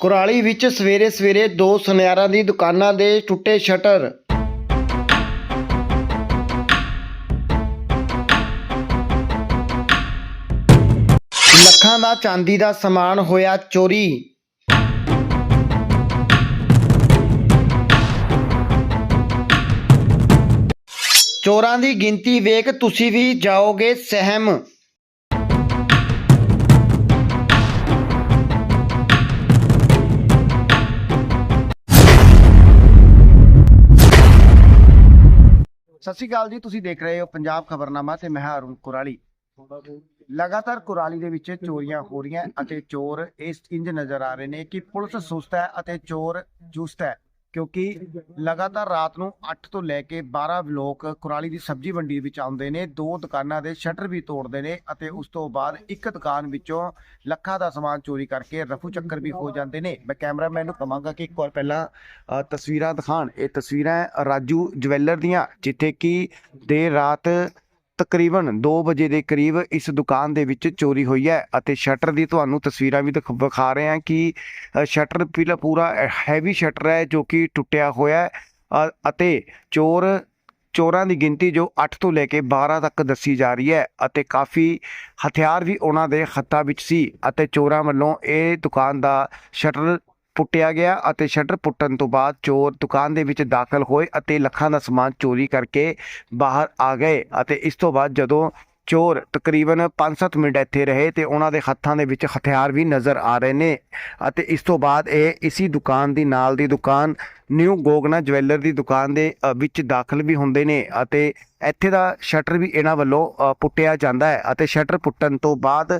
ਕੁਰਾਲੀ ਵਿੱਚ ਸਵੇਰੇ ਸਵੇਰੇ ਦੋ ਸੁਨਿਆਰਾਂ ਦੀ ਦੁਕਾਨਾਂ ਦੇ ਟੁੱਟੇ ਸ਼ਟਰ। ਲੱਖਾਂ ਦਾ ਚਾਂਦੀ ਦਾ ਸਮਾਨ ਹੋਇਆ ਚੋਰੀ। ਚੋਰਾਂ ਦੀ ਗਿਣਤੀ ਵੇਖ ਤੁਸੀਂ ਵੀ ਜਾਓਗੇ ਸਹਿਮ। ਸਤਿ ਸ਼੍ਰੀ ਅਕਾਲ ਜੀ, ਤੁਸੀਂ ਦੇਖ ਰਹੇ ਹੋ ਪੰਜਾਬ ਖਬਰਨਾਮਾ ਤੇ ਮੈਂ ਹਾਂ ਅਰੁਣ ਕੁਰਾਲੀ। ਲਗਾਤਾਰ ਕੁਰਾਲੀ ਦੇ ਵਿੱਚ ਚੋਰੀਆਂ ਹੋ ਰਹੀਆਂ ਅਤੇ ਚੋਰ ਇਸ ਇੰਜ ਨਜ਼ਰ ਆ ਰਹੇ ਨੇ ਕਿ ਪੁਲਿਸ ਸੁਸਤ ਹੈ ਅਤੇ ਚੋਰ ਚੁਸਤ ਹੈ। ਕਿਉਂਕਿ ਲਗਾਤਾਰ ਰਾਤ ਨੂੰ 8 ਤੋਂ ਲੈ ਕੇ 12 ਲੋਕ ਕੁਰਾਲੀ ਦੀ ਸਬਜ਼ੀ ਮੰਡੀ ਵਿੱਚ ਆਉਂਦੇ ਨੇ, ਦੋ ਦੁਕਾਨਾਂ ਦੇ ਸ਼ਟਰ ਵੀ ਤੋੜਦੇ ਨੇ ਅਤੇ ਉਸ ਤੋਂ ਬਾਅਦ ਇੱਕ ਦੁਕਾਨ ਵਿੱਚੋਂ ਲੱਖਾਂ ਦਾ ਸਮਾਨ ਚੋਰੀ ਕਰਕੇ ਰਫੂ ਚੱਕਰ ਵੀ ਹੋ ਜਾਂਦੇ ਨੇ। ਮੈਂ ਕੈਮਰਾਮੈਨ ਨੂੰ ਕਹਾਂਗਾ ਕਿ ਇੱਕ ਵਾਰ ਪਹਿਲਾਂ ਤਸਵੀਰਾਂ ਦਿਖਾਣ ਇਹ ਤਸਵੀਰਾਂ ਰਾਜੂ ਜਵੈਲਰ ਦੀਆਂ, ਜਿੱਥੇ ਕਿ ਦੇਰ ਰਾਤ ਤਕਰੀਬਨ 2 ਵਜੇ ਦੇ ਕਰੀਬ ਇਸ ਦੁਕਾਨ ਦੇ ਵਿੱਚ ਚੋਰੀ ਹੋਈ ਹੈ ਅਤੇ ਸ਼ਟਰ ਦੀ ਤੁਹਾਨੂੰ ਤਸਵੀਰਾਂ ਵੀ ਦਿਖ- ਵਿਖਾ ਰਹੇ ਹਾਂ ਕਿ ਸ਼ਟਰ ਪੀਲਾ ਪੂਰਾ ਹੈਵੀ ਸ਼ਟਰ ਹੈ ਜੋ ਕਿ ਟੁੱਟਿਆ ਹੋਇਆ ਹੈ ਅਤੇ ਚੋਰ, ਚੋਰਾਂ ਦੀ ਗਿਣਤੀ ਜੋ 8 ਤੋਂ ਲੈ ਕੇ 12 ਤੱਕ ਦੱਸੀ ਜਾ ਰਹੀ ਹੈ ਅਤੇ ਕਾਫੀ ਹਥਿਆਰ ਵੀ ਉਹਨਾਂ ਦੇ ਹੱਥਾਂ ਵਿੱਚ ਸੀ ਅਤੇ ਚੋਰਾਂ ਵੱਲੋਂ ਇਹ ਦੁਕਾਨ ਦਾ ਸ਼ਟਰ ਪੁੱਟਿਆ ਗਿਆ ਅਤੇ ਸ਼ਟਰ ਪੁੱਟਣ ਤੋਂ ਬਾਅਦ ਚੋਰ ਦੁਕਾਨ ਦੇ ਵਿੱਚ ਦਾਖਲ ਹੋਏ ਅਤੇ ਲੱਖਾਂ ਦਾ ਸਮਾਨ ਚੋਰੀ ਕਰਕੇ ਬਾਹਰ ਆ ਗਏ ਅਤੇ ਇਸ ਤੋਂ ਬਾਅਦ ਜਦੋਂ ਚੋਰ ਤਕਰੀਬਨ 5-7 ਮਿੰਟ ਇੱਥੇ ਰਹੇ ਤੇ ਉਹਨਾਂ ਦੇ ਹੱਥਾਂ ਦੇ ਵਿੱਚ ਹਥਿਆਰ ਵੀ ਨਜ਼ਰ ਆ ਰਹੇ ਨੇ ਅਤੇ ਇਸ ਤੋਂ ਬਾਅਦ ਇਹ ਇਸੀ ਦੁਕਾਨ ਦੀ ਨਾਲ ਦੀ ਦੁਕਾਨ, ਨਿਊ ਗੋਗਨਾ ਜਵੈਲਰ ਦੀ ਦੁਕਾਨ ਦੇ ਵਿੱਚ ਦਾਖਲ ਵੀ ਹੁੰਦੇ ਨੇ ਅਤੇ ਇੱਥੇ ਦਾ ਸ਼ਟਰ ਵੀ ਇਹਨਾਂ ਵੱਲੋਂ ਪੁੱਟਿਆ ਜਾਂਦਾ ਹੈ ਅਤੇ ਸ਼ਟਰ ਪੁੱਟਣ ਤੋਂ ਬਾਅਦ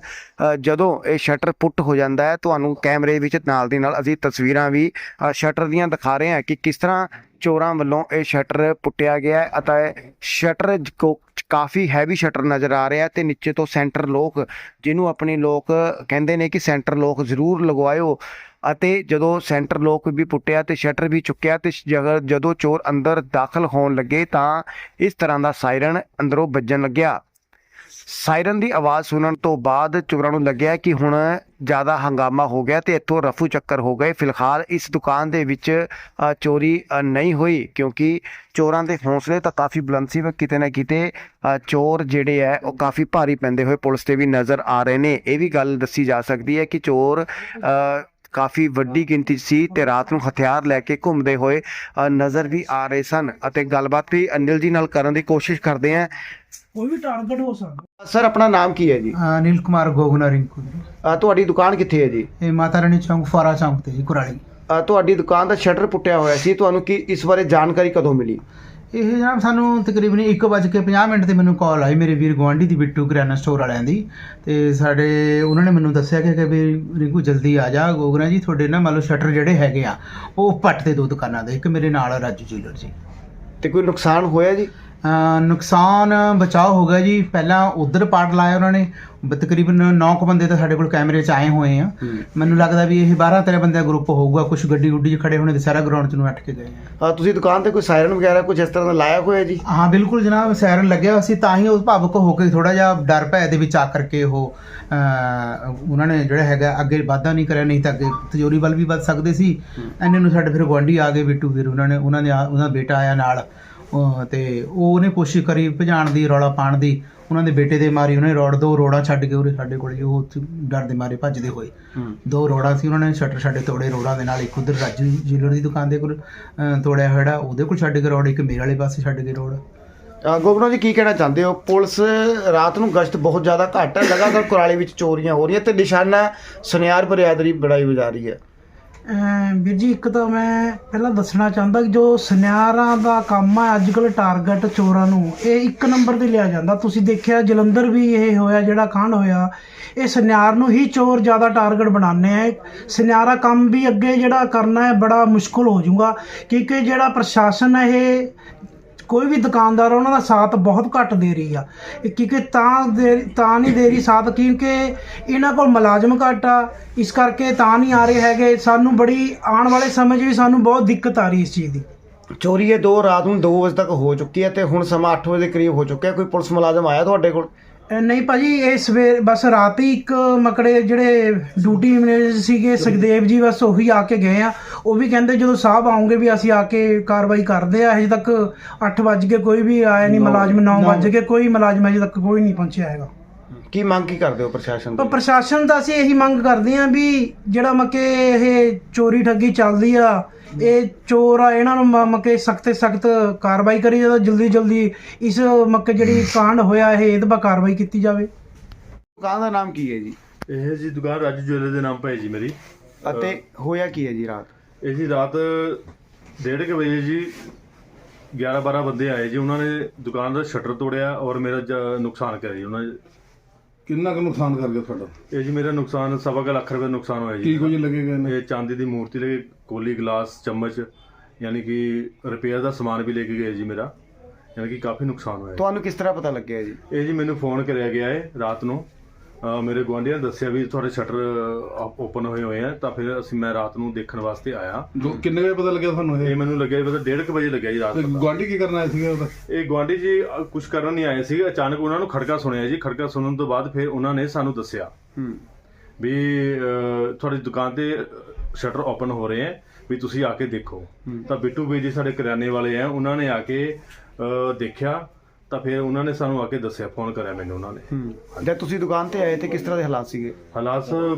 ਜਦੋਂ ਇਹ ਸ਼ਟਰ ਪੁੱਟ ਹੋ ਜਾਂਦਾ ਹੈ, ਤੁਹਾਨੂੰ ਕੈਮਰੇ ਵਿੱਚ ਨਾਲ ਦੀ ਨਾਲ ਅਸੀਂ ਤਸਵੀਰਾਂ ਵੀ ਸ਼ਟਰ ਦੀਆਂ ਦਿਖਾ ਰਹੇ ਹਾਂ ਕਿ ਕਿਸ ਤਰ੍ਹਾਂ ਚੋਰਾਂ ਵੱਲੋਂ ਇਹ ਸ਼ਟਰ ਪੁੱਟਿਆ ਗਿਆ ਅਤੇ ਸ਼ਟਰ ਕੋ- ਕਾਫੀ ਹੈਵੀ ਸ਼ਟਰ ਨਜ਼ਰ ਆ ਰਿਹਾ ਤੇ ਨੀਚੇ ਤੋਂ ਸੈਂਟਰ ਲੋਕ, ਜਿਹਨੂੰ ਆਪਣੇ ਲੋਕ ਕਹਿੰਦੇ ਨੇ ਕਿ ਸੈਂਟਰ ਲੋਕ ਜ਼ਰੂਰ ਲਗਵਾਇਓ। ਅਤੇ ਜਦੋਂ ਸੈਂਟਰ ਲੋਕ ਵੀ ਪੁੱਟਿਆ ਤੇ ਸ਼ਟਰ ਵੀ ਚੁੱਕਿਆ ਤੇ ਜਗਰ ਜਦੋਂ ਚੋਰ ਅੰਦਰ ਦਾਖਲ ਹੋਣ ਲੱਗੇ ਤਾਂ ਇਸ ਤਰ੍ਹਾਂ ਦਾ ਸਾਇਰਨ ਅੰਦਰੋਂ ਵੱਜਣ ਲੱਗਿਆ। ਸਾਇਰਨ ਦੀ ਆਵਾਜ਼ ਸੁਣਨ ਤੋਂ ਬਾਅਦ ਚੋਰਾਂ ਨੂੰ ਲੱਗਿਆ ਕਿ ਹੁਣ ਜ਼ਿਆਦਾ ਹੰਗਾਮਾ ਹੋ ਗਿਆ ਤੇ ਇੱਥੋਂ ਰਫੂ ਚੱਕਰ ਹੋ ਗਏ। ਫਿਲਹਾਲ ਇਸ ਦੁਕਾਨ ਦੇ ਵਿੱਚ ਚੋਰੀ ਨਹੀਂ ਹੋਈ ਕਿਉਂਕਿ ਚੋਰਾਂ ਦੇ ਹੌਸਲੇ ਤਾਂ ਕਾਫੀ ਬੁਲੰਦ ਸੀ, ਪਰ ਕਿਤੇ ਨਾ ਕਿਤੇ ਚੋਰ ਜਿਹੜੇ ਹੈ ਉਹ ਕਾਫੀ ਭਾਰੀ ਪੈਂਦੇ ਹੋਏ ਪੁਲਿਸ ਤੇ ਵੀ ਨਜ਼ਰ ਆ ਰਹੇ ਨੇ। ਇਹ ਵੀ ਗੱਲ ਦੱਸੀ ਜਾ ਸਕਦੀ ਹੈ ਕਿ ਚੋਰ ਕਾਫੀ ਵੱਡੀ ਗਿਣਤੀ 'ਚ ਸੀ ਤੇ ਰਾਤ ਨੂੰ ਹਥਿਆਰ ਲੈ ਕੇ ਘੁੰਮਦੇ ਹੋਏ ਨਜ਼ਰ ਵੀ ਆ ਰਹੇ ਸਨ। ਅਤੇ ਗੱਲਬਾਤ ਵੀ ਅਨਿਲ ਜੀ ਨਾਲ ਕਰਨ ਦੀ ਕੋਸ਼ਿਸ਼ ਕਰਦੇ ਹਾਂ ਕੋਈ ਵੀ ਟਾਰਗੇਟ ਹੋ ਸਕਦਾ। ਸਰ ਆਪਣਾ ਨਾਮ ਕੀ ਹੈ ਜੀ? ਅਨਿਲ ਕੁਮਾਰ ਗੋਗਨਾ ਰਿੰਕੂ। ਜੀ। ਅ, ਤੁਹਾਡੀ ਦੁਕਾਨ ਕਿੱਥੇ ਹੈ ਜੀ? ਇਹ ਮਾਤਾ ਰਾਣੀ ਚੌਂਕ ਫਾਰਾ ਚੌਂਕ ਤੇ ਜੀ ਕੁਰਾਲੀ। ਅ, ਤੁਹਾਡੀ ਦੁਕਾਨ ਦਾ ਸ਼ਟਰ ਪੁੱਟਿਆ ਹੋਇਆ ਸੀ। ਤੁਹਾਨੂੰ ਕੀ ਇਸ ਬਾਰੇ ਜਾਣਕਾਰੀ ਕਦੋਂ ਮਿਲੀ? ਇਹ ਜਨਾਬ ਸਾਨੂੰ ਤਕਰੀਬਨ 1:50 ਮਿੰਟ ਤੇ ਮੈਨੂੰ ਕਾਲ ਆਈ ਮੇਰੇ ਵੀਰ ਗਵਾਂਢੀ ਦੀ ਬਿੱਟੂ ਕਰਿਆਨਾ ਸਟੋਰ ਵਾਲਿਆਂ ਦੀ। ਤੇ ਸਾਡੇ ਉਹਨਾਂ ਨੇ ਮੈਨੂੰ ਦੱਸਿਆ ਕਿ ਕਿ ਵੀ ਰਿੰਕੂ ਜਲਦੀ ਆ ਜਾ। ਗੋਗਨਾ ਜੀ ਤੁਹਾਡੇ ਨਾ ਮੰਨ ਲਓ ਸ਼ਟਰ ਜਿਹੜੇ ਹੈਗੇ ਆ ਉਹ ਪੱਟ ਤੇ ਦੋ ਦੁਕਾਨਾਂ ਦੇ ਇੱਕ ਮੇਰੇ ਨਾਲ ਆ ਰਾਜੂ ਜੀਲਰ ਜੀ। ਤੇ ਕੋਈ ਨੁਕਸਾਨ ਹੋਇਆ ਜੀ? ਅਹ ਨੁਕਸਾਨ ਬਚਾਅ ਹੋ ਗਿਆ ਜੀ। ਪਹਿਲਾਂ ਉਧਰ ਪਾਟ ਲਾਇਆ ਉਹਨਾਂ ਨੇ। ਤਕਰੀਬਨ 9 ਕੁ ਬੰਦੇ ਤਾਂ ਸਾਡੇ ਕੋਲ ਕੈਮਰੇ 'ਚ ਆਏ ਹੋਏ ਆ। ਮੈਨੂੰ ਲੱਗਦਾ ਵੀ ਇਹ 12 13 ਬੰਦੇ ਦਾ ਗਰੁੱਪ ਹੋਊਗਾ। ਕੁਝ ਗੱਡੀ ਗੁੱਡੀ 'ਚ ਖੜੇ ਹੋਣੇ ਤੇ ਸਾਰਾ ਗਰਾਊਂਡ 'ਚ ਨੂੰ ਅੱਟ ਕੇ ਗਏ ਆ। ਤੁਸੀਂ ਦੁਕਾਨ ਤੇ ਕੋਈ ਸਾਇਰਨ ਵਗੈਰਾ ਕੁਝ ਇਸ ਤਰ੍ਹਾਂ ਦਾ ਲਾਇਆ ਹੋਇਆ ਜੀ? ਹਾਂ ਬਿਲਕੁਲ ਜਨਾਬ ਸੈਰਨ ਲੱਗਿਆ ਹੋਇਆ ਸੀ। ਤਾਂ ਹੀ ਉਹ ਭਾਵੁਕ ਹੋ ਕੇ ਥੋੜਾ ਜਿਹਾ ਡਰ ਭੈ ਦੇ ਵਿੱਚ ਆ ਕਰਕੇ ਉਹ। ਉਹਨਾਂ ਨੇ ਜਿਹੜਾ ਹੈਗਾ ਅੱਗੇ ਵਾਧਾ ਨਹੀਂ ਕਰਿਆ ਨਹੀਂ ਤਾਂ ਅੱਗੇ ਤਿਜੋਰੀ ਵੱਲ ਵੀ ਵੱਧ ਸਕਦੇ ਸੀ। ਐਨੇ ਨੂੰ ਸਾਡੇ ਫਿਰ ਗੁਆਂਢੀ ਆ ਗਏ ਬਿੱਟੂ ਵੀਰ। ਉਹਨਾਂ ਨੇ ਉਹਨਾਂ ਦੇ ਆ- ਉਹਦਾ ਬੇਟਾ ਆਇਆ ਨਾਲ। ਤੇ ਉਹ ਉਹਨੇ ਕੋਸ਼ਿਸ਼ ਕਰੀ ਭਜਾਣ ਦੀ ਰੌਲਾ ਪਾਣ ਦੀ। ਉਹਨਾਂ ਦੇ ਬੇਟੇ ਦੇ ਮਾਰੀ ਉਹਨੇ ਰੋੜ ਦੋ ਰੋੜਾਂ ਛੱਡ ਕੇ ਉਰੇ ਸਾਡੇ ਕੋਲ ਉਹ ਡਰ ਦੇ ਮਾਰੇ ਭੱਜਦੇ ਹੋਏ। ਦੋ ਰੋੜਾਂ ਸੀ ਉਹਨਾਂ ਨੇ ਸ਼ਟਰ ਛੱਡੇ ਤੋੜੇ ਰੋੜਾਂ ਦੇ ਨਾਲ ਇੱਕ ਉਧਰ ਰਾਜੂ ਜੀਲਰ ਦੀ ਦੁਕਾਨ ਦੇ ਕੋਲ ਤੋੜਿਆ ਹੋਇਆ ਜਿਹੜਾ, ਉਹਦੇ ਕੋਲ ਛੱਡ ਕੇ ਰੋੜ ਇੱਕ ਮੇਰੇ ਵਾਲੇ ਪਾਸੇ ਛੱਡ ਕੇ ਰੋੜ। ਅ, ਗੋਬਨੋ ਜੀ ਕੀ ਕਹਿਣਾ ਚਾਹੁੰਦੇ ਹੋ? ਪੁਲਿਸ ਰਾਤ ਨੂੰ ਗਸ਼ਤ ਬਹੁਤ ਜ਼ਿਆਦਾ ਘੱਟ ਹੈ ਲਗਾਤਾਰ ਕੁਰਾਲੀ ਵਿੱਚ ਚੋਰੀਆਂ ਹੋ ਰਹੀਆਂ ਤੇ ਨਿਸ਼ਾਨਾ ਸੁਨਿਆਰ ਬਰਿਆਦਰੀ ਬੜਾਈ ਵਜਾ ਰਹੀ ਹੈ। ਵੀਰ ਜੀ, ਇੱਕ ਤਾਂ ਮੈਂ ਪਹਿਲਾਂ ਦੱਸਣਾ ਚਾਹੁੰਦਾ ਕਿ ਜੋ ਸੁਨਿਆਰਾਂ ਦਾ ਕੰਮ ਹੈ ਅੱਜ ਕੱਲ ਟਾਰਗੇਟ ਚੋਰਾਂ ਨੂੰ, ਇਹ ਇੱਕ ਨੰਬਰ ਤੇ ਲਿਆ ਜਾਂਦਾ। ਤੁਸੀਂ ਦੇਖਿਆ ਜਲੰਧਰ ਵੀ ਇਹ ਹੋਇਆ, ਜਿਹੜਾ ਕਾਂਡ ਹੋਇਆ, ਇਹ ਸੁਨਿਆਰ ਨੂੰ ਹੀ ਚੋਰ ਜ਼ਿਆਦਾ ਟਾਰਗੇਟ ਬਣਾਉਂਦੇ ਆ। ਸੁਨਿਆਰਾ ਕੰਮ ਵੀ ਅੱਗੇ ਜਿਹੜਾ ਕਰਨਾ ਹੈ, ਬੜਾ ਮੁਸ਼ਕਲ ਹੋ ਜਾਊਗਾ, ਕਿਉਂਕਿ ਜਿਹੜਾ ਪ੍ਰਸ਼ਾਸਨ ਹੈ, ਇਹ ਕੋਈ ਵੀ ਦੁਕਾਨਦਾਰ ਉਹਨਾਂ ਦਾ ਸਾਥ ਬਹੁਤ ਘੱਟ ਦੇ ਰਹੀ ਆ। ਇਹ ਕਿਉਂਕਿ ਤਾਂ ਦੇ ਤਾਂ ਨਹੀਂ ਦੇ ਰਹੀ ਸਾਥ ਕਿਉਂਕਿ ਇਹਨਾਂ ਕੋਲ ਮੁਲਾਜ਼ਮ ਘੱਟ ਆ। ਇਸ ਕਰਕੇ ਤਾਂ ਨਹੀਂ ਆ ਰਹੇ ਹੈਗੇ। ਸਾਨੂੰ ਬੜੀ ਆਉਣ ਵਾਲੇ ਸਮੇਂ 'ਚ ਵੀ ਸਾਨੂੰ ਬਹੁਤ ਦਿੱਕਤ ਆ ਰਹੀ ਇਸ ਚੀਜ਼ ਦੀ। ਚੋਰੀ ਇਹ ਦੋ ਰਾਤ ਨੂੰ 2 ਵਜੇ ਤੱਕ ਹੋ ਚੁੱਕੀ ਹੈ ਤੇ ਹੁਣ ਸਮਾਂ 8 ਵਜੇ ਦੇ ਕਰੀਬ ਹੋ ਚੁੱਕਿਆ। ਕੋਈ ਪੁਲਿਸ ਮੁਲਾਜ਼ਮ ਆਇਆ ਤੁਹਾਡੇ ਕੋਲ? ਨਹੀਂ ਭਾਜੀ ਇਹ ਸਵੇਰ ਬਸ ਰਾਤ ਹੀ ਇੱਕ ਮਕੜੇ ਜਿਹੜੇ ਡਿਊਟੀ ਮੈਨੇਜਰ ਸੀਗੇ ਸੁਖਦੇਵ ਜੀ ਬਸ ਉਹੀ ਆ ਕੇ ਗਏ ਆ। ਉਹ ਵੀ ਕਹਿੰਦੇ ਜਦੋਂ ਸਾਹਿਬ ਆਉਂਗੇ ਵੀ ਅਸੀਂ ਆ ਕੇ ਕਾਰਵਾਈ ਕਰਦੇ ਆ ਹਜੇ ਤੱਕ 8 ਵਜ ਕੋਈ ਵੀ ਆਇਆ ਨਹੀਂ ਮੁਲਾਜ਼ਮ 9 ਵਜ ਕੋਈ ਮੁਲਾਜ਼ਮ ਹਜੇ ਤੱਕ ਕੋਈ ਨਹੀਂ ਪਹੁੰਚਿਆ ਹੈਗਾ। ਕੀ ਮੰਗ ਕੀ ਕਰਦੇ ਹੋ ਪ੍ਰਸ਼ਾਸਨ ਪਰ ਤੋਂ ਪ੍ਰਸ਼ਾਸਨ ਦਾ ਅਸੀਂ ਇਹੀ ਮੰਗ ਕਰਦੇ ਹਾਂ ਵੀ ਜਿਹੜਾ ਮੱਕੇ ਇਹ ਚੋਰੀ ਠੱਗੀ ਚੱਲਦੀ ਆ ਇਹ ਚੋਰ ਆ ਇਹਨਾਂ ਨੂੰ ਮ- ਮੱਕੇ ਸਖਤ ਸਖਤ ਕਾਰਵਾਈ ਕਰੀ ਜਾਵੇ ਜਲਦੀ ਜਲਦੀ ਇਸ ਮੱਕੇ ਜਿਹੜੀ ਕਾਂਡ ਹੋਇਆ ਇਹ ਇਹਦੇ 'ਤੇ ਕਾਰਵਾਈ ਕੀਤੀ ਜਾਵੇ। ਦੁਕਾਨ ਦਾ ਨਾਮ ਕੀ ਹੈ ਜੀ? ਇਹ ਜੀ ਦੁਕਾਨ ਰਾਜੂ ਜੁਐਲਰ ਦੇ ਨਾਮ ਪਏ ਜੀ ਮੇਰੀ। ਅਤੇ ਹੋਇਆ ਕੀ ਹੈ ਜੀ ਰਾਤ? ਇਹ ਜੀ ਰਾਤ 1:30 ਵਜੇ ਜੀ 11 12 ਬੰਦੇ ਆਏ ਜੀ ਉਹਨਾਂ ਨੇ ਦੁਕਾਨ ਦਾ ਸ਼ਟਰ ਤੋੜਿਆ ਔਰ ਮੇਰਾ ਜ- ਨੁਕਸਾਨ ਕਰਿਆ ਜੀ ਉਹਨਾਂ ਨੇ ਕਿੰਨਾ ਕੁ ਨੁਕਸਾਨ ਕਰ ਗਿਆ ਤੁਹਾਡਾ? ਇਹ ਜੀ ਮੇਰਾ ਨੁਕਸਾਨ ਸਵਾ ਕੁ ਲੱਖ ਰੁਪਏ ਨੁਕਸਾਨ ਹੋਇਆ ਕੀ ਜੀ ਕੁਝ ਲੱਗੇਗਾ ਇਹਨੇ ਇਹ ਚਾਂਦੀ ਦੀ ਮੂਰਤੀ ਲੈ ਕੇ ਕੋਲੀ ਗਲਾਸ ਚਮਚ ਯਾਨੀ ਕਿ ਰਿਪੇਅਰ ਦਾ ਸਮਾਨ ਵੀ ਲੈ ਕੇ ਗਏ ਜੀ ਮੇਰਾ। ਯਾਨੀ ਕਿ ਕਾਫੀ ਨੁਕਸਾਨ ਹੋਇਆ ਜੀ। ਤੁਹਾਨੂੰ ਕਿਸ ਤਰ੍ਹਾਂ ਪਤਾ ਲੱਗਿਆ ਜੀ? ਇਹ ਜੀ ਮੈਨੂੰ ਫੋਨ ਕਰਿਆ ਗਿਆ ਹੈ ਰਾਤ ਨੂੰ। ਮੇਰੇ ਗੁਆਂਢੀਆਂ ਨੇ ਦੱਸਿਆ ਵੀ ਤੁਹਾਡੇ ਸ਼ਟਰ ਓਪਨ ਹੋਏ ਹੋਏ ਆ ਤਾਂ ਫਿਰ ਅਸੀਂ ਮੈਂ ਰਾਤ ਨੂੰ ਦੇਖਣ ਵਾਸਤੇ ਆਇਆ। ਕਿੰਨੇ ਵਜੇ ਪਤਾ ਲੱਗਿਆ ਤੁਹਾਨੂੰ ਇਹ? ਇਹ ਮੈਨੂੰ ਲੱਗਿਆ ਪਤਾ 1:30 ਵਜੇ ਲੱਗਿਆ ਜੀ ਰਾਤ ਤੇ ਪਤਾ। ਗੁਆਂਢੀ ਕੀ ਕਰਨ ਆਏ ਸੀਗੇ ਉਹਦਾ ਇਹ ਗੁਆਂਢੀ ਜੀ ਕੁਝ ਕਰਨ ਨਹੀਂ ਆਏ ਸੀ ਅਚਾਨਕ ਉਹਨਾਂ ਨੂੰ ਖੜਕਾ ਸੁਣਿਆ ਜੀ। ਖੜਕਾ ਸੁਣਨ ਤੋਂ ਬਾਅਦ ਫਿਰ ਉਹਨਾਂ ਨੇ ਸਾਨੂੰ ਦੱਸਿਆ ਹੂੰ। ਵੀ ਅਹ, ਤੁਹਾਡੀ ਦੁਕਾਨ ਤੇ ਸ਼ਟਰ ਓਪਨ ਹੋ ਰਹੇ ਹੈ ਵੀ ਤੁਸੀਂ ਆ ਕੇ ਦੇਖੋ। ਤਾਂ ਬਿੱਟੂ ਬਈ ਜੀ ਸਾਡੇ ਕਰਿਆਨੇ ਵਾਲੇ ਆ। ਉਹਨਾਂ ਨੇ ਆ ਕੇ ਅਹ, ਦੇਖਿਆ। ਤਾਂ ਫਿਰ ਉਹਨਾਂ ਨੇ ਸਾਨੂੰ ਆ ਕੇ ਦੱਸਿਆ ਫੋਨ ਕਰਿਆ ਮੈਨੂੰ ਉਹਨਾਂ ਨੇ। ਹੂੰ। ਜਦ ਤੁਸੀਂ ਦੁਕਾਨ ਤੇ ਆਏ ਤੇ ਕਿਸ ਤਰ੍ਹਾਂ ਦੇ ਹਾਲਾਤ ਸੀਗੇ? ਹਾਲਾਤ ਅਹ,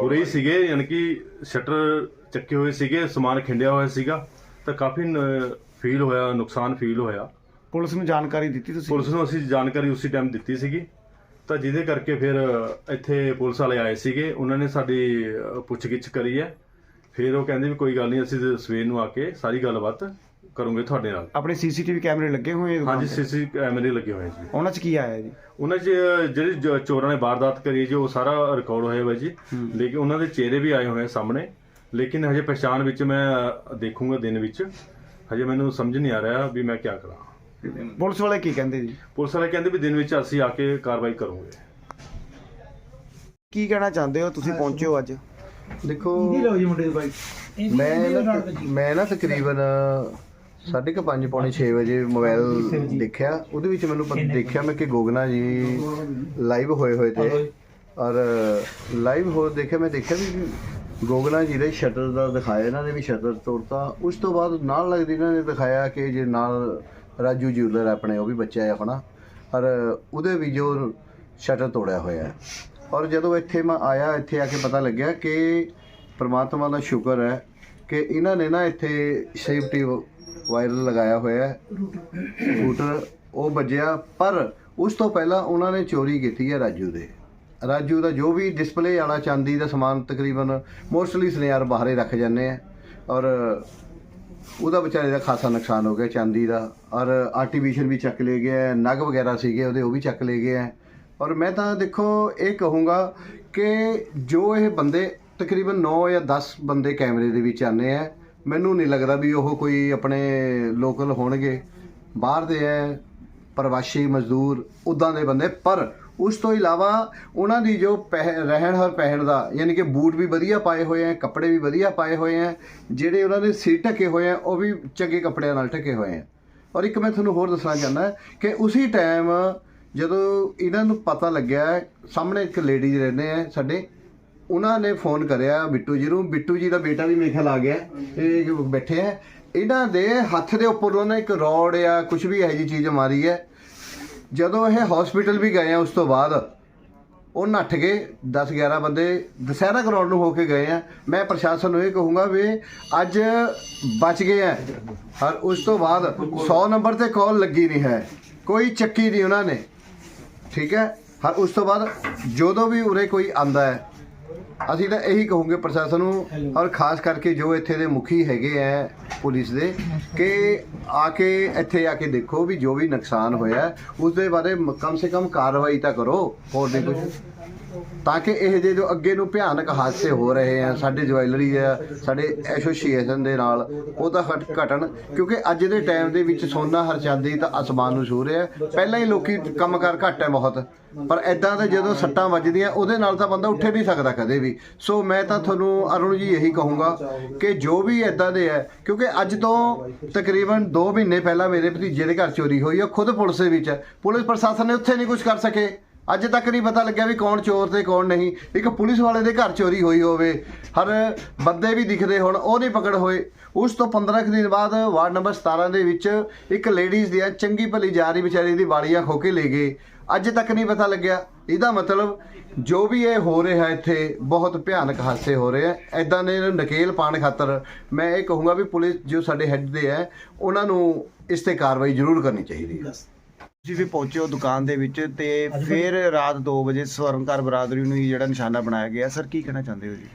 ਬੁਰੇ ਹੀ ਸੀਗੇ ਯਾਨੀ ਕਿ ਸ਼ਟਰ ਚੱਕੇ ਹੋਏ ਸੀਗੇ ਸਮਾਨ ਖਿੰਡਿਆ ਹੋਇਆ ਸੀਗਾ ਤਾਂ ਕਾਫੀ ਫੀਲ ਹੋਇਆ ਨੁਕਸਾਨ ਫੀਲ ਹੋਇਆ। ਪੁਲਿਸ ਨੂੰ ਜਾਣਕਾਰੀ ਦਿੱਤੀ ਤੁਸੀਂ? ਪੁਲਿਸ ਨੂੰ ਅਸੀਂ ਜਾਣਕਾਰੀ ਉਸੇ ਟਾਈਮ ਦਿੱਤੀ ਸੀਗੀ। ਤਾਂ ਜਿਹਦੇ ਕਰਕੇ ਫਿਰ ਇੱਥੇ ਪੁਲਿਸ ਵਾਲੇ ਆਏ ਸੀਗੇ ਉਹਨਾਂ ਨੇ ਸਾਡੀ ਅਹ, ਪੁੱਛਗਿੱਛ ਕਰੀ ਹੈ। ਫਿਰ ਉਹ ਕਹਿੰਦੇ ਵੀ ਕੋਈ ਗੱਲ ਨਹੀਂ ਅਸੀਂ ਸਵੇਰ ਨੂੰ ਆ ਕੇ ਸਾਰੀ ਗੱਲਬਾਤ ਕਰੂੰਗੇ ਤੁਹਾਡੇ ਨਾਲ। ਆਪਣੇ ਸੀਸੀਟੀਵੀ ਕੈਮਰੇ ਲੱਗੇ ਹੋਏ ਆ ਦੁਕਾਨ ਹਾਂਜੀ ਤੇ? ਸੀਸੀ ਕੈਮਰੇ ਲੱਗੇ ਹੋਏ ਜੀ। ਉਹਨਾਂ 'ਚ ਕੀ ਆਇਆ ਜੀ? ਉਹਨਾਂ 'ਚ ਜਿਹੜੀ ਜ- ਚੋਰਾਂ ਨੇ ਵਾਰਦਾਤ ਕਰੀ ਹੈ ਜੀ ਉਹ ਸਾਰਾ ਰਿਕਾਰਡ ਹੋਇਆ ਹੋਇਆ ਜੀ। ਲੇਕਿਨ ਉਹਨਾਂ ਦੇ ਚਿਹਰੇ ਵੀ ਆਏ ਹੋਏ ਆ ਸਾਹਮਣੇ। ਲੇਕਿਨ ਹਜੇ ਪਛਾਣ ਵਿੱਚ ਮੈਂ ਅ, ਦੇਖੂੰਗਾ ਦਿਨ ਵਿੱਚ। ਹਜੇ ਮੈਨੂੰ ਸਮਝ ਨਹੀਂ ਆ ਰਿਹਾ ਵੀ ਮੈਂ ਕੀ ਕਰਾਂ। ਪੁਲਿਸ ਵਾਲੇ ਕੀ ਕਹਿੰਦੇ ਜੀ? ਪੁਲਿਸ ਵਾਲੇ ਕਹਿੰਦੇ ਵੀ ਦਿਨ ਵਿੱਚ ਅਸੀਂ ਆ ਕੇ ਕਾਰਵਾਈ ਕਰੂੰਗੇ। ਕੀ ਕਹਿਣਾ ਚਾਹੁੰਦੇ ਹੋ? ਤੁਸੀਂ ਪਹੁੰਚੇ ਹੋ ਅੱਜ? ਦੇਖੋ ਲਓ ਜੀ ਮੁੰਡੇ ਦੀ ਬਾਈਕ ਮੈਂ ਨਾ ਮੈਂ ਨਾ ਤਕਰੀਬਨ ਸਾਢੇ ਕੁ ਪੰਜ ਪੌਣੇ 6 ਵਜੇ ਮੋਬਾਈਲ ਦੇਖਿਆ। ਉਹਦੇ ਵਿੱਚ ਮੈਨੂੰ ਪਤਾ ਦੇਖਿਆ ਮੈਂ ਕਿ ਗੋਗਨਾ ਜੀ ਲਾਈਵ ਹੋਏ ਹੋਏ ਤੇ। ਔਰ ਲਾਈਵ ਹੋ ਦੇਖਿਆ ਮੈਂ ਦੇਖਿਆ ਵੀ ਗੋਗਨਾ ਜੀ ਦੇ ਸ਼ਟਰ ਦਾ ਦਿਖਾਇਆ ਇਹਨਾਂ ਨੇ ਵੀ ਸ਼ਟਰ ਤੋੜਤਾ। ਉਸ ਤੋਂ ਬਾਅਦ ਨਾਲ ਲੱਗਦੀ ਇਹਨਾਂ ਨੇ ਦਿਖਾਇਆ ਕਿ ਜੇ ਨਾਲ ਰਾਜੂ ਜਿਊਲਰ ਆਪਣੇ ਉਹ ਵੀ ਬੱਚਾ ਹੈ ਆਪਣਾ। ਔਰ ਉਹਦੇ ਵੀ ਜੋ ਸ਼ਟਰ ਤੋੜਿਆ ਹੋਇਆ ਹੈ। ਔਰ ਜਦੋਂ ਇੱਥੇ ਮੈਂ ਆਇਆ ਇੱਥੇ ਆ ਕੇ ਪਤਾ ਲੱਗਿਆ ਕਿ ਪ੍ਰਮਾਤਮਾ ਦਾ ਸ਼ੁਕਰ ਹੈ ਕਿ ਇਹਨਾਂ ਨੇ ਨਾ ਇੱਥੇ ਸੇਫਟੀ ਵਾਇਰ ਲਗਾਇਆ ਹੋਇਆ ਹੈ। ਸਕੂਟਰ ਉਹ ਵੱਜਿਆ ਪਰ ਉਸ ਤੋਂ ਪਹਿਲਾਂ ਉਹਨਾਂ ਨੇ ਚੋਰੀ ਕੀਤੀ ਹੈ ਰਾਜੂ ਦੇ। ਰਾਜੂ ਦਾ ਜੋ ਵੀ ਡਿਸਪਲੇ ਵਾਲਾ ਚਾਂਦੀ ਦਾ ਸਮਾਨ ਤਕਰੀਬਨ ਮੋਸਟਲੀ ਸੁਨਿਆਰ ਬਾਹਰੇ ਰੱਖ ਜਾਂਦੇ ਆ ਔਰ ਉਹਦਾ ਵਿਚਾਰੇ ਦਾ ਖਾਸਾ ਨੁਕਸਾਨ ਹੋ ਗਿਆ ਚਾਂਦੀ ਦਾ ਔਰ ਆਰਟੀਫੀਸ਼ੀਅਲ ਵੀ ਚੱਕ ਲਏ ਗਿਆ ਹੈ, ਨਗ ਵਗੈਰਾ ਸੀਗੇ ਉਹਦੇ ਉਹ ਵੀ ਚੱਕ ਲਏ ਗਏ ਹੈ ਔਰ ਮੈਂ ਤਾਂ ਦੇਖੋ ਇਹ ਕਹੂੰਗਾ ਕਿ ਜੋ ਇਹ ਬੰਦੇ ਤਕਰੀਬਨ 9 ਜਾਂ 10 ਬੰਦੇ ਕੈਮਰੇ ਦੇ ਵਿੱਚ ਆਨੇ ਆ ਮੈਨੂੰ ਨਹੀਂ ਲੱਗਦਾ ਵੀ ਉਹ ਕੋਈ ਆਪਣੇ ਲੋਕਲ ਹੋਣਗੇ। ਬਾਹਰ ਦੇ ਹੈ ਪ੍ਰਵਾਸੀ ਮਜ਼ਦੂਰ, ਉਦਾਂ ਦੇ ਬੰਦੇ। ਪਰ ਉਸ ਤੋਂ ਇਲਾਵਾ ਉਹਨਾਂ ਦੀ ਜੋ ਪਹਿ- ਰਹਿਣ ਹਰ ਪਹਿਣ ਦਾ, ਯਾਨੀ ਕਿ ਬੂਟ ਵੀ ਵਧੀਆ ਪਾਏ ਹੋਏ ਆ ਕੱਪੜੇ ਵੀ ਵਧੀਆ ਪਾਏ ਹੋਏ ਆ ਜਿਹੜੇ ਉਹਨਾਂ ਦੇ ਸਿਰ ਢਕੇ ਹੋਏ ਆ ਉਹ ਵੀ ਚੰਗੇ ਕੱਪੜਿਆਂ ਨਾਲ ਢਕੇ ਹੋਏ ਆ ਔਰ ਇੱਕ ਮੈਂ ਤੁਹਾਨੂੰ ਹੋਰ ਦੱਸਣਾ ਚਾਹੁੰਦਾ ਕਿ ਉਸੇ ਟਾਈਮ ਜਦੋਂ ਇਹਨਾਂ ਨੂੰ ਪਤਾ ਲੱਗਿਆ, ਸਾਹਮਣੇ ਇੱਕ ਲੇਡੀ ਰਹਿੰਦੇ ਆ ਸਾਡੇ ਉਹਨਾਂ ਨੇ ਫੋਨ ਕਰਿਆ ਬਿੱਟੂ ਜੀ ਨੂੰ। ਬਿੱਟੂ ਜੀ ਦਾ ਬੇਟਾ ਵੀ ਮੇਰੇ ਖਿਆਲ ਆ ਗਿਆ। ਇਹ ਜੋ ਬੈਠੇ ਆ। ਇਹਨਾਂ ਦੇ ਹੱਥ ਦੇ ਉੱਪਰ ਉਹਨਾਂ ਇੱਕ ਰੋਡ ਜਾਂ ਕੁਝ ਵੀ ਇਹੋ ਜਿਹੀ ਚੀਜ਼ ਮਾਰੀ ਹੈ। ਜਦੋਂ ਇਹ ਹਸਪੀਟਲ ਵੀ ਗਏ ਆ ਉਸ ਤੋਂ ਬਾਅਦ ਉਹ ਨੱਠ ਗਏ 10 11 ਬੰਦੇ ਦਸਹਿਰਾ ਗਰਾਊਂਡ ਨੂੰ ਹੋ ਕੇ ਗਏ ਆ। ਮੈਂ ਪ੍ਰਸ਼ਾਸਨ ਨੂੰ ਇਹ ਕਹੂੰਗਾ ਵੀ ਅੱਜ ਬਚ ਗਏ ਆ। ਔਰ ਉਸ ਤੋਂ ਬਾਅਦ 100 ਨੰਬਰ ਤੇ ਕਾਲ ਲੱਗੀ ਨਹੀਂ ਹੈ। ਕੋਈ ਚੱਕੀ ਨਹੀਂ ਉਹਨਾਂ ਨੇ। ਠੀਕ ਹੈ? ਹਰ ਉਸ ਤੋਂ ਬਾਅਦ ਜਦੋਂ ਵੀ ਉਰੇ ਕੋਈ ਆਂਦਾ ਹੈ ਅਸੀਂ ਤਾਂ ਇਹੀ ਕਹੂੰਗੇ ਪ੍ਰਸ਼ਾਸਨ ਨੂੰ ਔਰ ਖਾਸ ਕਰਕੇ ਜੋ ਇੱਥੇ ਦੇ ਮੁਖੀ ਹੈਗੇ ਆ ਪੁਲਿਸ ਦੇ ਕਿ ਆ ਕੇ ਇੱਥੇ ਆ ਕੇ ਦੇਖੋ ਵੀ ਜੋ ਵੀ ਨੁਕਸਾਨ ਹੋਇਆ ਉਸ ਦੇ ਬਾਰੇ ਕਮ ਸੇ ਕਮ ਕਾਰਵਾਈ ਤਾਂ ਕਰੋ ਹੋਰ ਨਹੀਂ ਕੁਝ ਤਾਂ ਕਿ ਇਹ ਜੇ ਜੋ ਅੱਗੇ ਨੂੰ ਭਿਆਨਕ ਹਾਦਸੇ ਹੋ ਰਹੇ ਆ ਸਾਡੇ ਜਵੈਲਰੀ ਆ ਸਾਡੇ ਐਸੋਸੀਏਸ਼ਨ ਦੇ ਨਾਲ ਉਹਦਾ ਘਟ- ਘਟਣ ਕਿਉਂਕਿ ਅੱਜ ਦੇ ਟਾਈਮ ਦੇ ਵਿੱਚ ਸੋਨਾ ਹਰ ਚਾਂਦੀ ਤਾਂ ਅਸਮਾਨ ਨੂੰ ਛੂ ਰਿਹਾ ਪਹਿਲਾਂ ਹੀ ਲੋਕੀ ਕੰਮਕਾਰ ਘੱਟ ਹੈ ਬਹੁਤ। ਪਰ ਐਦਾਂ ਦੇ ਜਦੋਂ ਸੱਟਾਂ ਵੱਜਦੀਆਂ, ਉਹਦੇ ਨਾਲ ਤਾਂ ਬੰਦਾ ਉੱਠੇ ਨਹੀਂ ਸਕਦਾ ਕਦੇ ਵੀ। ਸੋ ਮੈਂ ਤਾਂ ਤੁਹਾਨੂੰ ਅਰੁਣ ਜੀ ਇਹੀ ਕਹੂੰਗਾ ਕਿ ਜੋ ਵੀ ਐਦਾਂ ਦੇ ਹੈ, ਕਿਉਂਕਿ ਅੱਜ ਤੋਂ ਤਕਰੀਬਨ 2 ਮਹੀਨੇ ਪਹਿਲਾਂ ਮੇਰੇ ਭਤੀਜੇ ਦੇ ਘਰ ਚੋਰੀ ਹੋਈ ਹੈ ਖੁਦ ਪੁਲਿਸ ਦੇ ਵਿੱਚ ਹੈ। ਪੁਲਿਸ ਪ੍ਰਸ਼ਾਸਨ ਨੇ ਉੱਥੇ ਨਹੀਂ ਕੁਝ ਕਰ ਸਕੇ। ਅੱਜ ਤੱਕ ਨਹੀਂ ਪਤਾ ਲੱਗਿਆ ਵੀ ਕੌਣ ਚੋਰ ਤੇ ਕੌਣ ਨਹੀਂ। ਇੱਕ ਪੁਲਿਸ ਵਾਲੇ ਦੇ ਘਰ ਚੋਰੀ ਹੋਈ ਹੋਵੇ, ਹਰ ਬੰਦੇ ਵੀ ਦਿਖਦੇ ਹੁਣ, ਉਹ ਨਹੀਂ ਪਕੜ ਹੋਏ। ਉਸ ਤੋਂ 15 ਕੁ ਦਿਨ ਬਾਅਦ ਵਾਰਡ ਨੰਬਰ 17 ਦੇ ਵਿੱਚ ਇੱਕ ਲੇਡੀਜ਼ ਦੀਆਂ ਚੰਗੀ ਭਲੀ ਜਾ ਰਹੀ ਵਿਚਾਰੀ ਦੀ ਵਾਲੀਆਂ ਖੋ ਕੇ ਲੈ ਗਏ। ਅੱਜ ਤੱਕ ਨਹੀਂ ਪਤਾ ਲੱਗਿਆ। ਇਹਦਾ ਮਤਲਬ ਜੋ ਵੀ ਇਹ ਹੋ ਰਿਹਾ ਇੱਥੇ ਬਹੁਤ ਭਿਆਨਕ ਹਾਦਸੇ ਹੋ ਰਹੇ ਆ। ਐਦਾਂ ਦੇ ਨੂੰ ਨਕੇਲ ਪਾਣ ਖਾਤਰ ਮੈਂ ਇਹ ਕਹੂੰਗਾ ਵੀ ਪੁਲਿਸ ਜੋ ਸਾਡੇ ਹੈੱਡ ਦੇ ਹੈ ਉਹਨਾਂ ਨੂੰ ਇਸ ਤੇ ਕਾਰਵਾਈ ਜ਼ਰੂਰ ਕਰਨੀ ਚਾਹੀਦੀ ਹੈ। ਤੁਸੀਂ ਵੀ ਪਹੁੰਚੇ ਹੋ ਦੁਕਾਨ ਦੇ ਵਿੱਚ ਤੇ ਫਿਰ ਰਾਤ 2 ਵਜੇ ਸਵਰਨਕਾਰ ਬਰਾਦਰੀ ਨੂੰ ਹੀ ਜਿਹੜਾ ਨਿਸ਼ਾਨਾ ਬਣਾਇਆ ਗਿਆ। ਸਰ ਕੀ ਕਹਿਣਾ ਚਾਹੁੰਦੇ ਹੋ ਜੀ?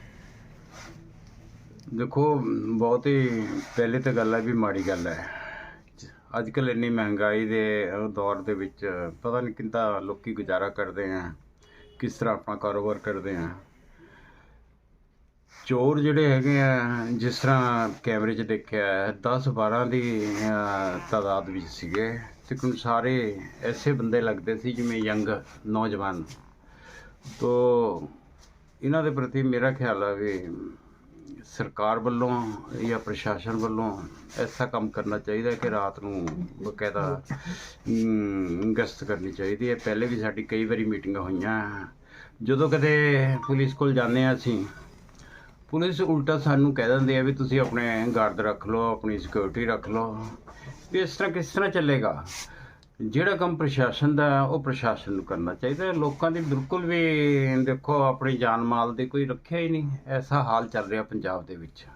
ਦੇਖੋ ਬਹੁਤ ਹੀ ਪਹਿਲੇ ਤਾਂ ਗੱਲ ਹੈ ਵੀ ਮਾੜੀ ਗੱਲ ਹੈ। ਅੱਜ ਕੱਲ ਇੰਨੀ ਮਹਿੰਗਾਈ ਦੇ ਦੌਰ ਦੇ ਵਿੱਚ ਪਤਾ ਨਹੀਂ ਕਿੰਦਾ ਲੋਕੀ ਗੁਜ਼ਾਰਾ ਕਰਦੇ ਆ, ਕਿਸ ਤਰ੍ਹਾਂ ਆਪਣਾ ਕਾਰੋਬਾਰ ਕਰਦੇ ਆ। ਚੋਰ ਜਿਹੜੇ ਹੈਗੇ ਆ, ਜਿਸ ਤਰ੍ਹਾਂ ਕੈਮਰੇ 'ਚ ਦੇਖਿਆ 10 12 ਦੀ ਤਾਦਾਦ ਵਿੱਚ ਸੀਗੇ। ਤੇ ਕੁਝ ਸਾਰੇ ਐਸੇ ਬੰਦੇ ਲੱਗਦੇ ਸੀ ਜਿਵੇਂ ਯੰਗ ਨੌਜਵਾਨ। ਤੋਂ, ਇਹਨਾਂ ਦੇ ਪ੍ਰਤੀ ਮੇਰਾ ਖਿਆਲ ਆ ਵੀ ਸਰਕਾਰ ਵੱਲੋਂ ਜਾਂ ਪ੍ਰਸ਼ਾਸਨ ਵੱਲੋਂ ਐਸਾ ਕੰਮ ਕਰਨਾ ਚਾਹੀਦਾ ਕਿ ਰਾਤ ਨੂੰ ਬਕਾਇਦਾ ਗਸ਼ਤ ਕਰਨੀ ਚਾਹੀਦੀ ਹੈ। ਪਹਿਲੇ ਵੀ ਸਾਡੀ ਕਈ ਵਾਰੀ ਮੀਟਿੰਗਾਂ ਹੋਈਆਂ। ਜਦੋਂ ਕਦੇ ਪੁਲਿਸ ਕੋਲ ਜਾਂਦੇ ਆ ਅਸੀਂ, ਪੁਲਿਸ ਉਲਟਾ ਸਾਨੂੰ ਕਹਿ ਦਿੰਦੇ ਆ ਵੀ ਤੁਸੀਂ ਆਪਣੇ ਗਾਰਡ ਰੱਖ ਲਓ, ਆਪਣੀ ਸਿਕਿਉਰਿਟੀ ਰੱਖ ਲਓ। ਵੀ ਇਸ ਤਰ੍ਹਾਂ ਕਿਸ ਤਰ੍ਹਾਂ ਚੱਲੇਗਾ? ਜਿਹੜਾ ਕੰਮ ਪ੍ਰਸ਼ਾਸਨ ਦਾ ਉਹ ਪ੍ਰਸ਼ਾਸਨ ਨੂੰ ਕਰਨਾ ਚਾਹੀਦਾ ਹੈ। ਲੋਕਾਂ ਦੀ ਬਿਲਕੁਲ ਵੀ, ਦੇਖੋ, ਆਪਣੀ ਜਾਨ ਮਾਲ ਦੀ ਕੋਈ ਰੱਖਿਆ ਹੀ ਨਹੀਂ। ਐਸਾ ਹਾਲ ਚੱਲ ਰਿਹਾ ਪੰਜਾਬ ਦੇ ਵਿੱਚ।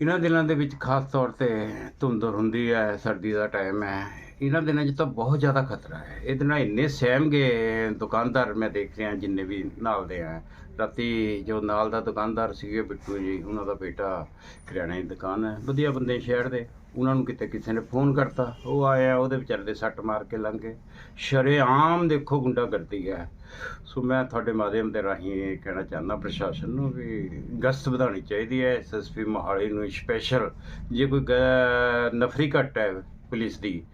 ਇਹਨਾਂ ਦਿਨਾਂ ਦੇ ਵਿੱਚ ਖਾਸ ਤੌਰ ਤੇ ਧੁੰਦ ਹੁੰਦੀ ਹੈ, ਸਰਦੀ ਦਾ ਟਾਈਮ ਹੈ। ਇਹਨਾਂ ਦਿਨਾਂ 'ਚ ਤਾਂ ਬਹੁਤ ਜ਼ਿਆਦਾ ਖਤਰਾ ਹੈ। ਇਹਦੇ ਨਾਲ ਇੰਨੇ ਸਹਿਮ ਗਏ ਦੁਕਾਨਦਾਰ, ਮੈਂ ਦੇਖ ਰਿਹਾ ਜਿੰਨੇ ਵੀ ਨਾਲ ਦੇ ਆ। ਰਾਤੀ ਜੋ ਨਾਲ ਦਾ ਦੁਕਾਨਦਾਰ ਸੀਗੇ ਬਿੱਟੂ ਜੀ, ਉਹਨਾਂ ਦਾ ਬੇਟਾ, ਕਰਿਆਨੇ ਦੀ ਦੁਕਾਨ ਹੈ। ਵਧੀਆ ਬੰਦੇ ਸ਼ਹਿਰ ਦੇ। ਉਹਨਾਂ ਨੂੰ ਕਿਤੇ ਕਿਸੇ ਨੇ ਫੋਨ ਕਰਤਾ, ਉਹ ਆਇਆ, ਉਹਦੇ ਵਿਚਾਰੇ ਦੇ ਸੱਟ ਮਾਰ ਕੇ ਲੰਘ ਗਏ। ਸ਼ਰੇਆਮ ਦੇਖੋ ਗੁੰਡਾਗਰਦੀ ਹੈ। ਸੋ ਮੈਂ ਤੁਹਾਡੇ ਮਾਧਿਅਮ ਦੇ ਰਾਹੀਂ ਇਹ ਕਹਿਣਾ ਚਾਹੁੰਦਾ ਪ੍ਰਸ਼ਾਸਨ ਨੂੰ ਵੀ ਗਸ਼ਤ ਵਧਾਉਣੀ ਚਾਹੀਦੀ ਹੈ। ਐਸਐਸਪੀ ਮੋਹਾਲੀ ਨੂੰ ਸਪੈਸ਼ਲ ਜੇ ਕੋਈ ਗ- ਨਫਰੀ ਘੱਟ ਹੈ ਪੁਲਿਸ ਦੀ,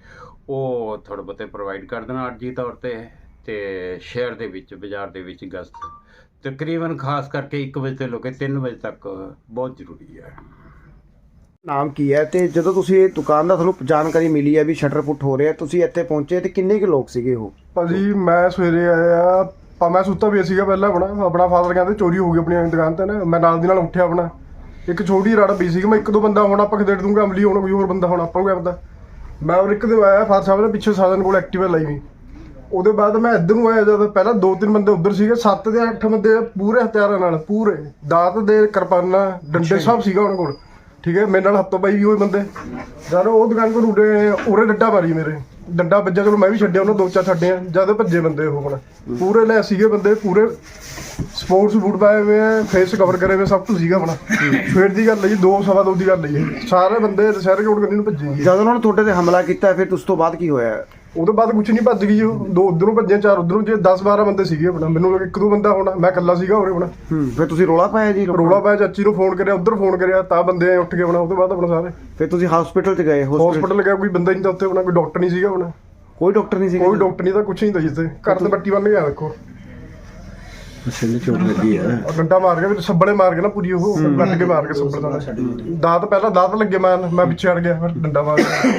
ਉਹ ਥੋੜ੍ਹੇ ਬਹੁਤੇ ਪ੍ਰੋਵਾਈਡ ਕਰ ਦੇਣਾ ਅਰਜ਼ੀ ਤੌਰ ਤੇ ਤੇ ਸ਼ਹਿਰ ਦੇ ਵਿੱਚ, ਬਾਜ਼ਾਰ ਦੇ ਵਿੱਚ ਗਸ਼ਤ ਤਕਰੀਬਨ ਖਾਸ ਕਰਕੇ 1 ਵਜੇ ਤੋਂ ਲੈ ਕੇ 3 ਵਜੇ ਤੱਕ ਬਹੁਤ ਜ਼ਰੂਰੀ ਹੈ। ਨਾਮ ਕੀ ਹੈ? ਤੇ ਜਦੋਂ ਤੁਸੀਂ ਇਹ ਦੁਕਾਨ ਦਾ ਤੁਹਾਨੂੰ ਜਾਣਕਾਰੀ ਮਿਲੀ ਹੈ ਵੀ ਸ਼ਟਰ ਪੁੱਟ ਹੋ ਰਿਹਾ ਤੁਸੀਂ ਇੱਥੇ ਪਹੁੰਚੇ ਤੇ ਕਿੰਨੇ ਕੁ ਲੋਕ ਸੀਗੇ ਉਹ? ਭਾਜੀ ਮੈਂ ਸਵੇਰੇ ਆਇਆ ਪਾ ਮੈਂ ਸੁੱਤਾ ਵੀ ਸੀਗਾ ਪਹਿਲਾਂ ਆਪਣਾ ਆਪਣਾ ਫਾਦਰ ਕਹਿੰਦੇ ਚੋਰੀ ਹੋ ਗਈ ਆਪਣੀ ਦੁਕਾਨ ਤੇ ਨਾ ਮੈਂ ਨਾਲ ਦੀ ਨਾਲ ਉੱਠਿਆ ਆਪਣਾ। ਇੱਕ ਛੋਟੀ ਰੜ ਪਈ ਸੀ ਮੈਂ ਇੱਕ ਦੋ ਬੰਦਾ ਹੁਣ ਆਪਾਂ ਖਦੇੜ ਦੂੰਗਾ ਅਮਲੀ ਹੁਣ ਕੋਈ ਹੋਰ ਬੰਦਾ ਹੁਣ ਆਪਾਂ ਨੂੰ ਪਤਾ। ਮੈਂ ਉਹ ਇੱਕ ਦਿਨ ਆਇਆ ਫਾਦਰ ਸਾਹਿਬ ਨੇ ਪਿੱਛੇ ਸਾਧਨ ਕੋਲ ਐਕਟਿਵਾ ਲਾਈ ਵੀ ਉਹਦੇ ਬਾਅਦ ਮੈਂ ਇੱਧਰ ਨੂੰ ਆਇਆ ਜਦ ਪਹਿਲਾਂ ਦੋ ਤਿੰਨ ਬੰਦੇ ਉੱਧਰ ਸੀਗੇ ਸੱਤ ਦੇ ਅੱਠ ਬੰਦੇ ਪੂਰੇ ਹਥਿਆਰਾਂ ਨਾਲ ਪੂਰੇ। ਦਾਤ ਦੇ ਕਿਰਪਾਨਾਂ ਡੰਡੇ ਸਭ ਸੀਗਾ ਉਹਨਾਂ ਕੋਲ। ਠੀਕ ਹੈ, ਮੇਰੇ ਨਾਲ ਹੱਥੋਂ ਪਾਈ ਵੀ ਹੋਏ ਬੰਦੇ। ਜਦ ਉਹ ਦੁਕਾਨ ਕੋਲ ਉਡੇ ਉਰੇ ਡੱਡਾ ਮਾਰੀ ਮੇਰੇ। ਡੰਡਾ ਵੱਜਿਆ ਚਲੋ, ਮੈਂ ਵੀ ਛੱਡਿਆ, ਉਹਨਾਂ ਦੋ ਚਾਰ ਛੱਡੇ ਆ ਜਦ ਭੱਜੇ ਬੰਦੇ ਉਹ ਹੁਣ। ਪੂਰੇ ਲੈ ਸੀਗੇ ਬੰਦੇ, ਪੂਰੇ ਸਪੋਰਟਸ ਬੂਟ ਪਾਏ ਹੋਏ ਆ ਫੇਸ ਕਵਰ ਕਰੇ ਹੋਏ, ਸਭ ਕੁਝ ਸੀਗਾ ਆਪਣਾ। ਫੇਰ ਦੀ ਗੱਲ ਹੈ ਜੀ, ਦੋ ਸਵਾ ਦੋ ਦੀ ਗੱਲ ਹੈ ਸਾਰੇ ਬੰਦੇ ਦੁਸਹਿਰੇ ਕੋਟ ਕੰਨੀ ਨੂੰ ਭੱਜੇ ਜੀ। ਜਦੋਂ ਉਹਨਾਂ ਨੇ ਤੁਹਾਡੇ ਤੇ ਹਮਲਾ ਕੀਤਾ, ਫਿਰ ਉਸ ਤੋਂ ਬਾਅਦ ਕੀ ਹੋਇਆ? ਉਹਦੇ ਬਾਅਦ ਕੁਝ ਨਹੀਂ ਭੱਜ ਗਈ ਉਹ। ਦੋ ਉਧਰੋਂ ਭੱਜੇ ਚਾਰ ਉਧਰੋਂ ਜੇ 10 12 ਬੰਦੇ ਸੀਗੇ ਆਪਣਾ। ਮੈਨੂੰ ਲੱਗਾ ਇੱਕ ਦੋ ਬੰਦਾ ਹੋਣਾ ਮੈਂ ਇਕੱਲਾ ਸੀਗਾ ਹੋਰੇ ਆਪਣਾ ਹੂੰ ਫਿਰ ਤੁਸੀਂ ਰੋਲਾ ਪਾਇਆ ਜੀ ਲੋਕਾਂ ਰੋਲਾ ਨੂੰ? ਪਾਇਆ ਚਾਚੀ ਨੂੰ ਫੋਨ ਕਰਿਆ ਉਧਰ ਫੋਨ ਕਰਿਆ ਤਾਂ ਬੰਦੇ ਆਏ ਉੱਠ ਕੇ ਆਪਣਾ ਉਹਦੇ ਬਾਅਦ ਆਪਣਾ ਸਾਰੇ। ਫਿਰ ਤੁਸੀਂ ਹਸਪੀਟਲ 'ਚ ਗਏ hospital? ਹਸਪੀਟਲ ਗਿਆ ਕੋਈ ਬੰਦਾ ਨਹੀਂ ਤਾਂ ਉੱਥੇ ਆਪਣਾ ਕੋਈ ਡਾਕਟਰ ਨਹੀਂ ਸੀਗਾ ਆਪਣਾ ਕੋਈ ਡਾਕਟਰ ਨਹੀਂ ਸੀਗਾ ਕੋਈ ਡਾਕਟਰ ਨਹੀਂ ਤਾਂ ਕੁਝ ਨਹੀਂ ਤਾਂ ਜਿੱਥੇ ਘਰ ਤੇ ਬੱਟੀ ਬੰਨ ਗਿਆ ਦੇਖੋ। ਚੋਟ ਲੱਗੀ ਹੈ ਔਰ ਡੰਡਾ ਮਾਰ ਗਿਆ ਵੀ ਸੱਬੜੇ ਮਾਰ ਕੇ ਨਾ ਪੂਰੀ ਉਹ ਲੱਗ ਕੇ ਮਾਰ ਕੇ ਸੱਬੜ ਦਾ ਦਾਤ ਪਹਿਲਾਂ ਦਾਤ ਲੱਗੇ ਮਾਰਨ ਮੈਂ ਪਿੱਛੇ ਹਟ ਗਿਆ ਫਿਰ ਡੰਡਾ ਮਾਰ ਗਿਆ।